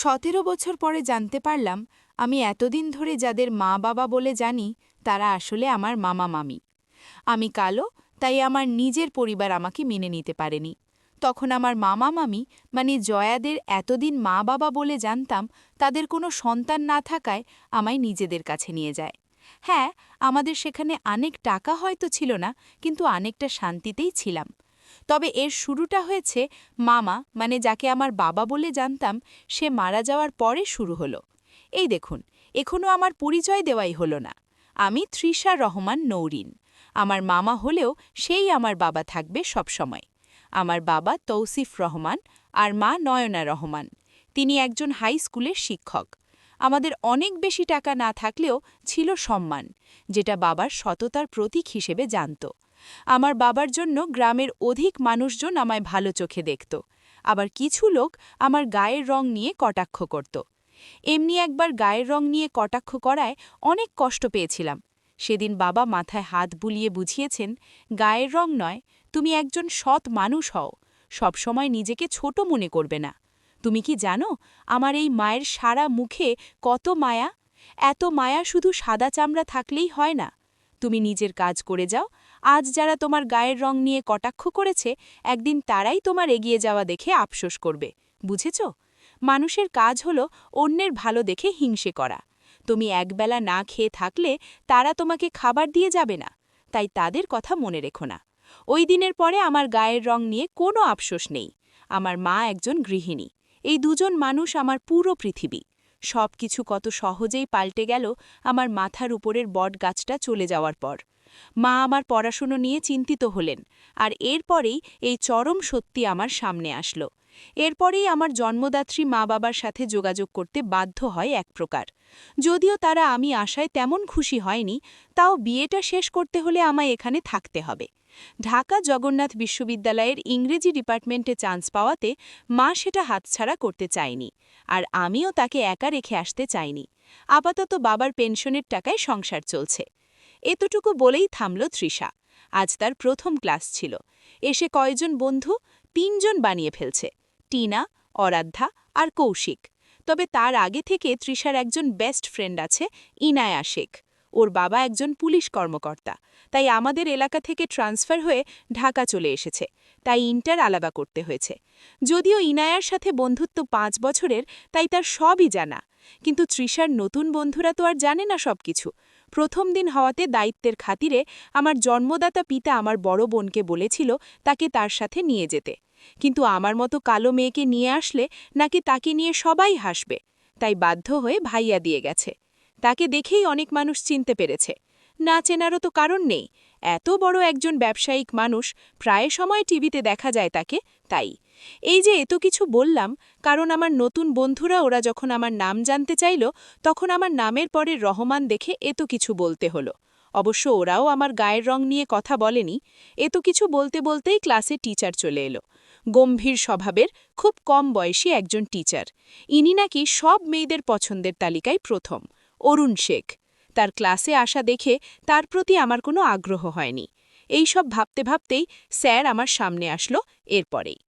সতেরো বছর পরে জানতে পারলাম, আমি এতদিন ধরে যাদের মা বাবা বলে জানি, তারা আসলে আমার মামা মামি। আমি কালো, তাই আমার নিজের পরিবার আমাকে মেনে নিতে পারেনি। তখন আমার মামা মামি মানে জয়াদের এতদিন মা বাবা বলে জানতাম, তাদের কোনো সন্তান না থাকায় আমায় নিজেদের কাছে নিয়ে যায়। হ্যাঁ আমাদের সেখানে অনেক টাকা হয়তো ছিল না, কিন্তু অনেকটা শান্তিতেই ছিলাম। তবে এর শুরুটা হয়েছে মামা মানে যাকে আমার বাবা বলে জানতাম, সে মারা যাওয়ার পরে শুরু হলো। এই দেখুন এখনও আমার পরিচয় দেওয়াই হলো না। আমি তৃষা রহমান নৌরিন। আমার মামা হলেও সেই আমার বাবা থাকবে সবসময় আমার বাবা তৌসিফ রহমান আর মা নয়না রহমান। তিনি একজন হাই স্কুলের শিক্ষক। আমাদের অনেক বেশি টাকা না থাকলেও ছিল সম্মান, যেটা বাবার সততার প্রতীক হিসেবে জানত। আমার বাবার জন্য গ্রামের অধিক মানুষজন আমায় ভালো চোখে দেখত। আবার কিছু লোক আমার গায়ের রং নিয়ে কটাক্ষ করত। এমনি একবার গায়ের রং নিয়ে কটাক্ষ করায় অনেক কষ্ট পেয়েছিলাম। সেদিন বাবা মাথায় হাত বুলিয়ে বুঝিয়েছেন, গায়ের রং নয়, তুমি একজন সৎ মানুষ হও। সবসময় নিজেকে ছোট মনে করবে না। তুমি কি জানো, আমার এই মায়ের সারা মুখে কত মায়া? এত মায়া শুধু সাদা চামড়া থাকলেই হয় না। তুমি নিজের কাজ করে যাও আজ যারা তোমার গায়ের রং নিয়ে কটাক্ষ করেছে, একদিন তারাই তোমার এগিয়ে যাওয়া দেখে আফসোস করবে। বুঝেছ? মানুষের কাজ হলো অন্যের ভালো দেখে হিংসে করা। তুমি একবেলা না খেয়ে থাকলে তারা তোমাকে খাবার দিয়ে যাবে না। তাই তাদের কথা মনে রেখো না। ওই দিনের পরে আমার গায়ের রং নিয়ে কোনো আফসোস নেই। আমার মা একজন গৃহিণী। এই দুজন মানুষ আমার পুরো পৃথিবী। সব কিছু কত সহজেই পাল্টে গেল আমার মাথার উপরের বট গাছটা চলে যাওয়ার পর। মা আমার পড়াশুনো নিয়ে চিন্তিত হলেন, আর এরপরেই এই চরম সত্যি আমার সামনে আসলো। এরপরেই আমার জন্মদাত্রী মা বাবার সাথে যোগাযোগ করতে বাধ্য হয় এক প্রকার। যদিও তারা আমি আশায় তেমন খুশি হয়নি, তাও বিয়েটা শেষ করতে হলে আমায় এখানে থাকতে হবে। ঢাকা জগন্নাথ বিশ্ববিদ্যালয়ের ইংরেজি ডিপার্টমেন্টে চান্স পাওয়াতে মা সেটা হাতছাড়া করতে চায়নি, আর আমিও তাকে একা রেখে আসতে চাইনি। আপাতত বাবার পেনশনের টাকায় সংসার চলছে। এতটুকু বলেই থামল তৃষা। আজ তার প্রথম ক্লাস ছিল। এসে কয়জন বন্ধু, তিনজন বানিয়ে ফেলছে, টিনা, অরাধ্যা আর কৌশিক। তবে তার আগে থেকে তৃষার একজন বেস্ট ফ্রেন্ড আছে, ইনায়া শেখ। ওর বাবা একজন পুলিশ কর্মকর্তা। তাই আমাদের এলাকা থেকে ট্রান্সফার হয়ে ঢাকা চলে এসেছে। তাই ইন্টার আলাদা করতে হয়েছে। যদিও ইনায়ার সাথে বন্ধুত্ব পাঁচ বছরের, তাই তার সবই জানা। কিন্তু তৃষার নতুন বন্ধুরা তো আর জানে না সব কিছু প্রথম দিন হওয়াতে দায়িত্বের খাতিরে আমার জন্মদাতা পিতা আমার বড় বোনকে বলেছিল তাকে তার সাথে নিয়ে যেতে। কিন্তু আমার মতো কালো মেয়েকে নিয়ে আসলে নাকি তাকে নিয়ে সবাই হাসবে। তাই বাধ্য হয়ে ভাইয়া দিয়ে গেছে। তাকে দেখেই অনেক মানুষ চিনতে পেরেছে। না চেনারও তো কারণ নেই। এত বড় একজন ব্যবসায়িক মানুষ প্রায় সময় টিভিতে দেখা যায় তাকে, তাই। এই যে এত কিছু বললাম, কারণ আমার নতুন বন্ধুরা ওরা যখন আমার নাম জানতে চাইল, তখন আমার নামের পরে রহমান দেখে এত কিছু বলতে হলো। অবশ্য ওরাও আমার গায়ের রং নিয়ে কথা বলেনি। এত কিছু বলতে বলতেই ক্লাসে টিচার চলে এলো। গম্ভীর স্বভাবের, খুব কম বয়সী একজন টিচার। ইনি নাকি সব মেয়েদের পছন্দের তালিকায় প্রথম। অরুণ শেখ। তার ক্লাসে আসা দেখে তার প্রতি আমার কোনো আগ্রহ হয়নি। এই সব ভাবতে ভাবতেই স্যার আমার সামনে আসলো এরপরেই।